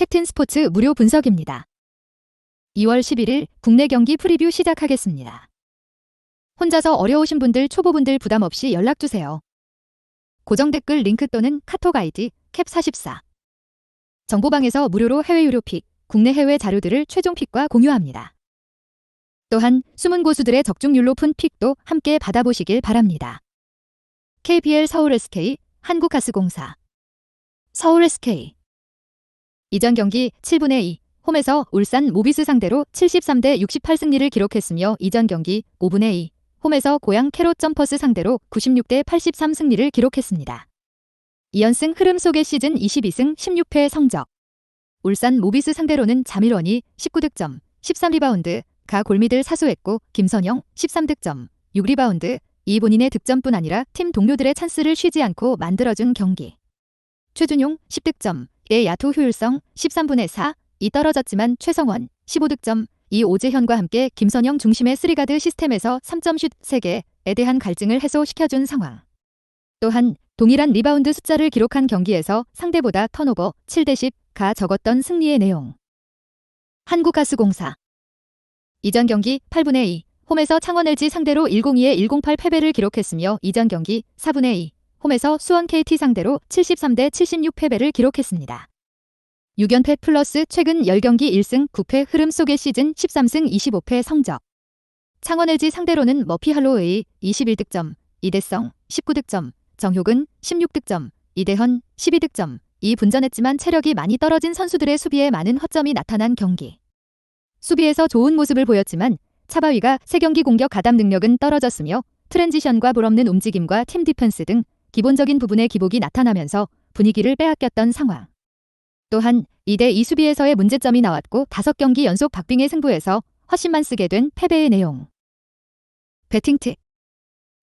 캡틴 스포츠 무료 분석입니다. 2월 11일 국내 경기 프리뷰 시작하겠습니다. 혼자서 어려우신 분들 초보분들 부담 없이 연락주세요. 고정 댓글 링크 또는 카톡 아이디 캡44 정보방에서 무료로 해외 유료 픽, 국내 해외 자료들을 최종 픽과 공유합니다. 또한 숨은 고수들의 적중률 높은 픽도 함께 받아보시길 바랍니다. KBL 서울 SK 한국가스공사 서울 SK 이전 경기 7분의 2 홈에서 울산 모비스 상대로 73대 68 승리를 기록했으며 이전 경기 5분의 2 홈에서 고양 캐롯 점퍼스 상대로 96대 83 승리를 기록했습니다. 2연승 흐름 속의 시즌 22승 16패 성적 울산 모비스 상대로는 자밀원이 19득점, 13리바운드, 가 골미들 사수했고 김선영 13득점, 6리바운드, 이 본인의 득점뿐 아니라 팀 동료들의 찬스를 쉬지 않고 만들어준 경기. 최준용 10득점, 의 야투 효율성 13분의 4, 이 떨어졌지만 최성원 15득점, 이 오재현과 함께 김선영 중심의 쓰리가드 시스템에서 3점슛 3개에 대한 갈증을 해소시켜준 상황. 또한 동일한 리바운드 숫자를 기록한 경기에서 상대보다 턴오버 7대 10가 적었던 승리의 내용. 한국가스공사 이전 경기 8분의 2, 홈에서 창원 LG 상대로 102에 108 패배를 기록했으며 이전 경기 4분의 2, 홈에서 수원 KT 상대로 73대 76 패배를 기록했습니다. 6연패 플러스 최근 10경기 1승 9패 흐름 속의 시즌 13승 25패 성적. 창원 LG 상대로는 머피 할로웨이 21득점, 이대성 19득점, 정효근 16득점, 이대헌 12득점, 이 분전했지만 체력이 많이 떨어진 선수들의 수비에 많은 허점이 나타난 경기. 수비에서 좋은 모습을 보였지만 차바위가 3경기 공격 가담 능력은 떨어졌으며 트랜지션과 볼없는 움직임과 팀 디펜스 등 기본적인 부분의 기복이 나타나면서 분위기를 빼앗겼던 상황. 또한 2대 2 수비에서의 문제점이 나왔고 5경기 연속 박빙의 승부에서 허심만 쓰게 된 패배의 내용. 배팅 팁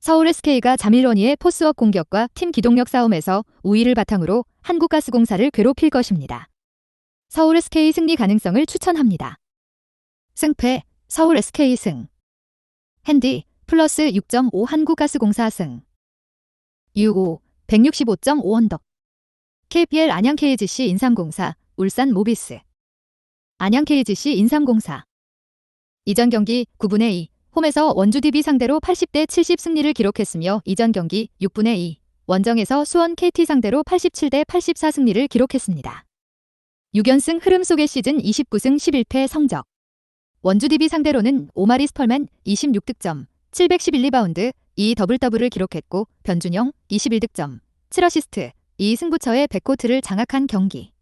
서울 SK가 자밀원이의 포스업 공격과 팀 기동력 싸움에서 우위를 바탕으로 한국가스공사를 괴롭힐 것입니다. 서울 SK 승리 가능성을 추천합니다. 승패 서울 SK 승 핸디 플러스 6.5 한국가스공사 승 유고 165.5 언덕. KPL 안양 KGC 인삼공사 울산 모비스. 안양 KGC 인삼공사. 이전 경기 9분의 2 홈에서 원주 DB 상대로 80대 70 승리를 기록했으며 이전 경기 6분의 2 원정에서 수원 KT 상대로 87대 84 승리를 기록했습니다. 6연승 흐름 속의 시즌 29승 11패 성적. 원주 DB 상대로는 오마리 스펄맨 26득점, 711리바운드, 2 더블 더블을 기록했고 변준영 21득점, 7어시스트, 2 승부처의 백코트를 장악한 경기.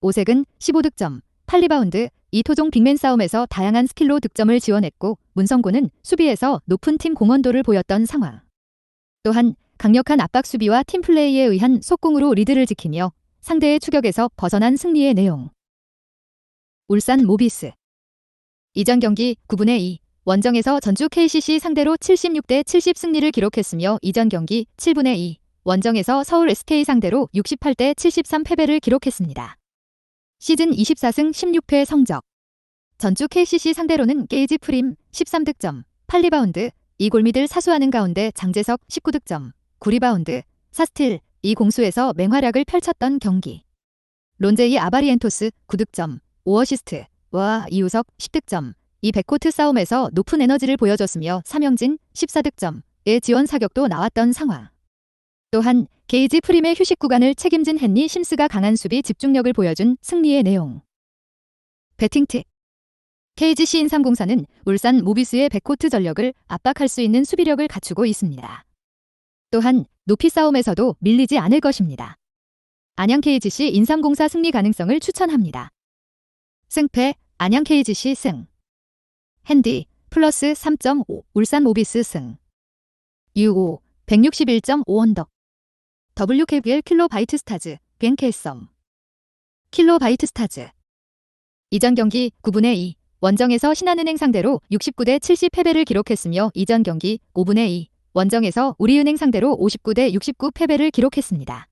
오색은 15득점, 8리바운드, 2 토종 빅맨 싸움에서 다양한 스킬로 득점을 지원했고 문성곤은 수비에서 높은 팀 공헌도를 보였던 상황. 또한 강력한 압박 수비와 팀 플레이에 의한 속공으로 리드를 지키며 상대의 추격에서 벗어난 승리의 내용. 울산 모비스 이전 경기 9분의 2 원정에서 전주 KCC 상대로 76대 70 승리를 기록했으며 이전 경기 7분의 2 원정에서 서울 SK 상대로 68대 73 패배를 기록했습니다. 시즌 24승 16패 성적 전주 KCC 상대로는 게이지 프림 13득점, 8리바운드, 2골미들 사수하는 가운데 장재석 19득점, 9리바운드, 4스틸, 2공수에서 맹활약을 펼쳤던 경기. 론제이 아바리엔토스 9득점, 5어시스트, 와 이우석 10득점, 이 백코트 싸움에서 높은 에너지를 보여줬으며 삼영진 14득점의 지원 사격도 나왔던 상황. 또한 게이지 프림의 휴식 구간을 책임진 헨리 심스가 강한 수비 집중력을 보여준 승리의 내용. 배팅 팁 KGC 인삼공사는 울산 모비스의 백코트 전력을 압박할 수 있는 수비력을 갖추고 있습니다. 또한 높이 싸움에서도 밀리지 않을 것입니다. 안양 KGC 인삼공사 승리 가능성을 추천합니다. 승패 안양 KGC 승. 핸디 플러스 3.5 울산 모비스 승. U5 161.5 언덕. WKBL 킬로바이트 스타즈 벤케썸. 킬로바이트 스타즈. 이전 경기 9분의 2 원정에서 신한은행 상대로 69대 70 패배를 기록했으며 이전 경기 5분의 2 원정에서 우리은행 상대로 59대 69 패배를 기록했습니다.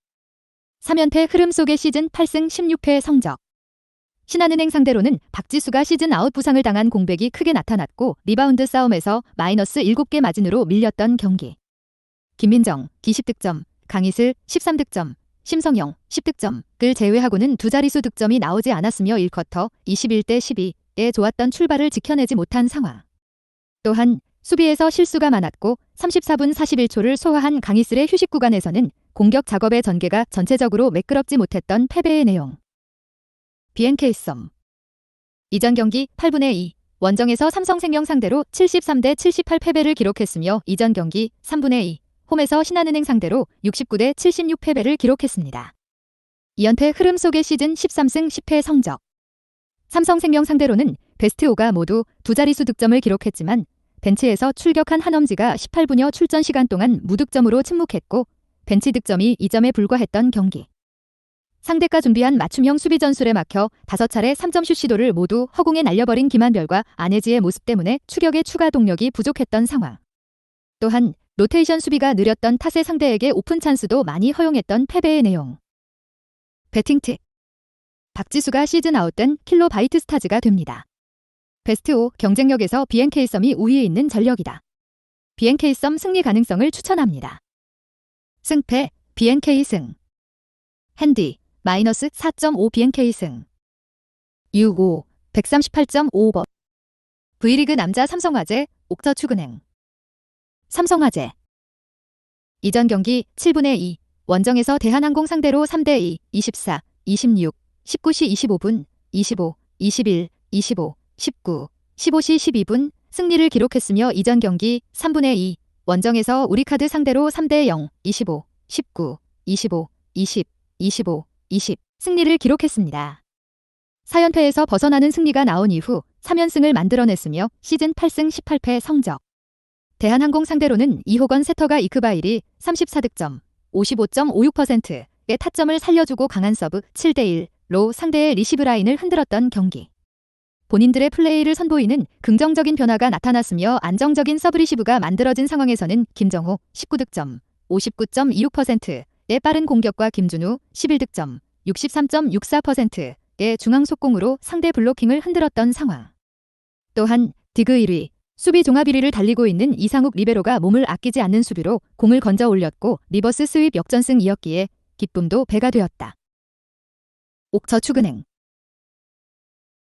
3연패 흐름 속의 시즌 8승 16패 성적. 신한은행 상대로는 박지수가 시즌 아웃 부상을 당한 공백이 크게 나타났고 리바운드 싸움에서 마이너스 7개 마진으로 밀렸던 경기. 김민정, 20득점, 강희슬, 13득점, 심성영 10득점을 제외하고는 두 자릿수 득점이 나오지 않았으며 1쿼터 21대 12에 좋았던 출발을 지켜내지 못한 상황. 또한 수비에서 실수가 많았고 34분 41초를 소화한 강희슬의 휴식 구간에서는 공격 작업의 전개가 전체적으로 매끄럽지 못했던 패배의 내용. BNK 썸 이전 경기 8분의 2 원정에서 삼성생명 상대로 73대 78 패배를 기록했으며 이전 경기 3분의 2 홈에서 신한은행 상대로 69대 76 패배를 기록했습니다. 이연패 흐름 속의 시즌 13승 10패 성적. 삼성생명 상대로는 베스트 5가 모두 두 자릿수 득점을 기록했지만 벤치에서 출격한 한엄지가 18분여 출전 시간 동안 무득점으로 침묵했고 벤치 득점이 2점에 불과했던 경기. 상대가 준비한 맞춤형 수비 전술에 막혀 5차례 3점슛 시도를 모두 허공에 날려버린 김한별과 안혜지의 모습 때문에 추격의 추가 동력이 부족했던 상황. 또한 로테이션 수비가 느렸던 탓에 상대에게 오픈 찬스도 많이 허용했던 패배의 내용. 배팅 팁. 박지수가 시즌 아웃된 킬로바이트 스타즈가 됩니다. 베스트 5 경쟁력에서 BNK 썸이 우위에 있는 전력이다. BNK 썸 승리 가능성을 추천합니다. 승패 BNK 승. 핸디 마이너스 4.5 BNK 승. 유고 138.5번. V리그 남자 삼성화재 옥저축은행. 삼성화재. 이전 경기 7분의 2 원정에서 대한항공 상대로 3대 2 24 26 19시 25분 25 21 25 19 15시 12분 승리를 기록했으며 이전 경기 3분의 2 원정에서 우리카드 상대로 3대 0 25 19 25 20 25 20 승리를 기록했습니다. 4연패에서 벗어나는 승리가 나온 이후 3연승을 만들어냈으며 시즌 8승 18패 성적. 대한항공 상대로는 이호건 세터가 이크바일이 34득점, 55.56%의 타점을 살려주고 강한 서브 7대1로 상대의 리시브 라인을 흔들었던 경기. 본인들의 플레이를 선보이는 긍정적인 변화가 나타났으며 안정적인 서브 리시브가 만들어진 상황에서는 김정호 19득점, 59.26% 의 빠른 공격과 김준우 11득점, 63.64%의 중앙 속공으로 상대 블로킹을 흔들었던 상황. 또한 디그 1위, 수비 종합 1위를 달리고 있는 이상욱 리베로가 몸을 아끼지 않는 수비로 공을 건져 올렸고 리버스 스윕 역전승 이었기에 기쁨도 배가 되었다. 옥저축은행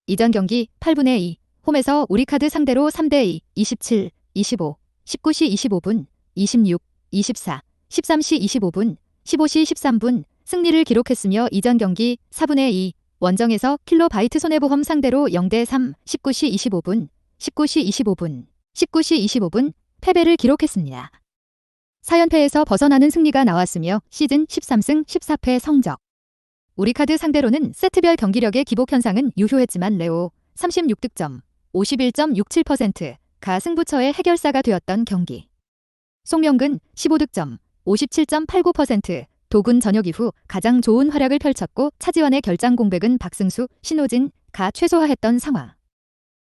이전 경기 8분의 2 홈에서 우리카드 상대로 3대 2 27 25 19시 25분 26 24 13시 25분 15시 13분 승리를 기록했으며 이전 경기 4분의 2 원정에서 킬로바이트 손해보험 상대로 0대 3 19시 25분 19시 25분, 19시 25분 패배를 기록했습니다. 4연패에서 벗어나는 승리가 나왔으며 시즌 13승 14패 성적. 우리카드 상대로는 세트별 경기력의 기복 현상은 유효했지만 레오 36득점, 51.67%가 승부처의 해결사가 되었던 경기. 송명근 15득점, 57.89% 도군 전역 이후 가장 좋은 활약을 펼쳤고 차지원의 결장 공백은 박승수, 신호진 가 최소화했던 상황.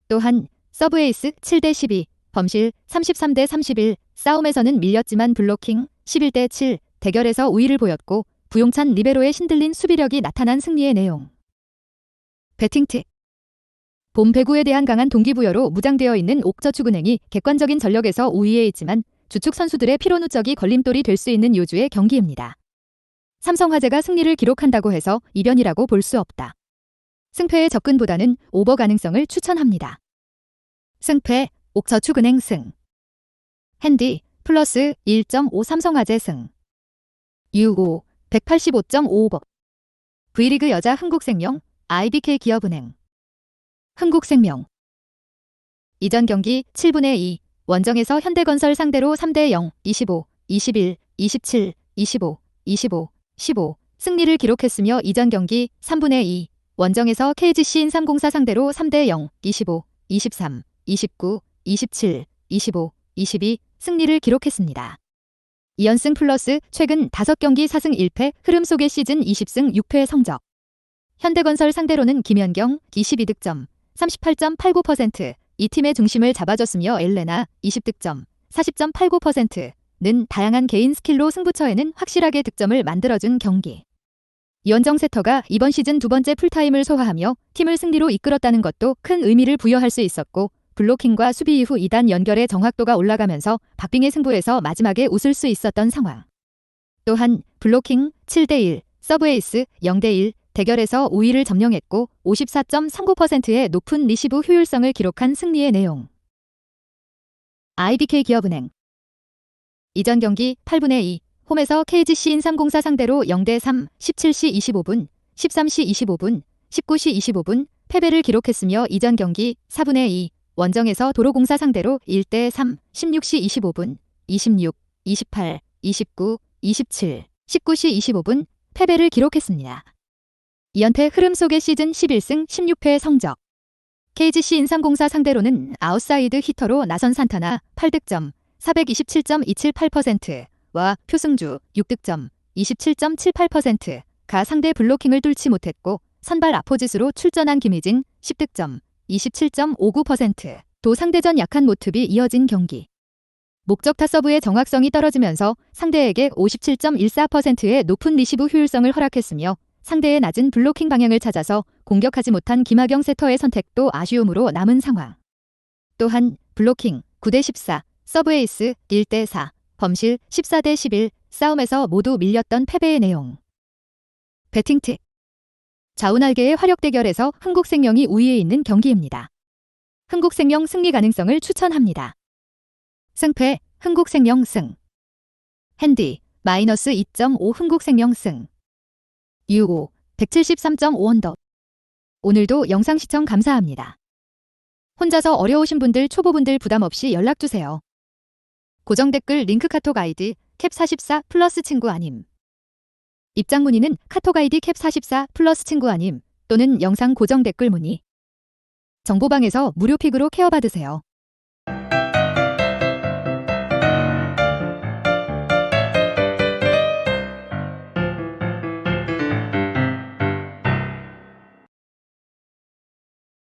또한 서브에이스 7대 12, 범실 33대 31, 싸움에서는 밀렸지만 블로킹 11대 7, 대결에서 우위를 보였고 부용찬 리베로의 신들린 수비력이 나타난 승리의 내용. 배팅 팁. 봄 배구에 대한 강한 동기부여로 무장되어 있는 옥저축은행이 객관적인 전력에서 우위에 있지만 주축 선수들의 피로 누적이 걸림돌이 될 수 있는 요주의 경기입니다. 삼성화재가 승리를 기록한다고 해서 이변이라고 볼 수 없다. 승패의 접근보다는 오버 가능성을 추천합니다. 승패 옥저축은행 승 핸디 플러스 1.5 삼성화재 승 유고 185.55법 V리그 여자 흥국생명 IBK 기업은행 흥국생명 이전 경기 7분의 2 원정에서 현대건설 상대로 3대 0 25 21 27 25 25 15 승리를 기록했으며 이전 경기 3분의 2 원정에서 KGC 인삼공사 상대로 3대 0 25 23 29, 27, 25, 22 승리를 기록했습니다. 2연승 플러스 최근 5경기 4승 1패 흐름 속의 시즌 20승 6패 성적. 현대건설 상대로는 김현경 22득점, 38.89% 이 팀의 중심을 잡아줬으며 엘레나 20득점, 40.89%는 다양한 개인 스킬로 승부처에는 확실하게 득점을 만들어준 경기. 이원정 세터가 이번 시즌 두 번째 풀타임을 소화하며 팀을 승리로 이끌었다는 것도 큰 의미를 부여할 수 있었고 블로킹과 수비 이후 2단 연결의 정확도가 올라가면서 박빙의 승부에서 마지막에 웃을 수 있었던 상황. 또한 블로킹 7대1, 서브 에이스 0대1 대결에서 5위를 점령했고 54.39%의 높은 리시브 효율성을 기록한 승리의 내용. IBK 기업은행 이전 경기 8분의 2 홈에서 KGC 인삼공사 상대로 0대 3 17시 25분, 13시 25분, 19시 25분 패배를 기록했으며 이전 경기 4분의 2 원정에서 도로공사 상대로 1대 3 16시 25분, 26, 28, 29, 27, 19시 25분 패배를 기록했습니다. 이연태 흐름 속의 시즌 11승 16패의 성적. KGC 인삼공사 상대로는 아웃사이드 히터로 나선 산타나 8득점 427.278%와 표승주 6득점 27.78%가 상대 블로킹을 뚫지 못했고 선발 아포짓으로 출전한 김희진 10득점 27.59%도 상대전 약한 모습이 이어진 경기. 목적 타 서브의 정확성이 떨어지면서 상대에게 57.14%의 높은 리시브 효율성을 허락했으며 상대의 낮은 블로킹 방향을 찾아서 공격하지 못한 김하경 세터의 선택도 아쉬움으로 남은 상황. 또한 블로킹 9대 14, 서브에이스 1대 4, 범실 14대 11 싸움에서 모두 밀렸던 패배의 내용. 배팅 팁 좌우날개의 화력 대결에서 흥국생명이 우위에 있는 경기입니다. 흥국생명 승리 가능성을 추천합니다. 승패 흥국생명 승 핸디 마이너스 2.5 흥국생명 승 유고 173.5언더 오늘도 영상 시청 감사합니다. 혼자서 어려우신 분들 초보분들 부담 없이 연락주세요. 고정 댓글 링크 카톡 아이디 캡44 플러스 친구 아님 입장 문의는 카톡 아이디 캡44 플러스 친구 아님 또는 영상 고정 댓글 문의 정보방에서 무료 픽으로 케어받으세요.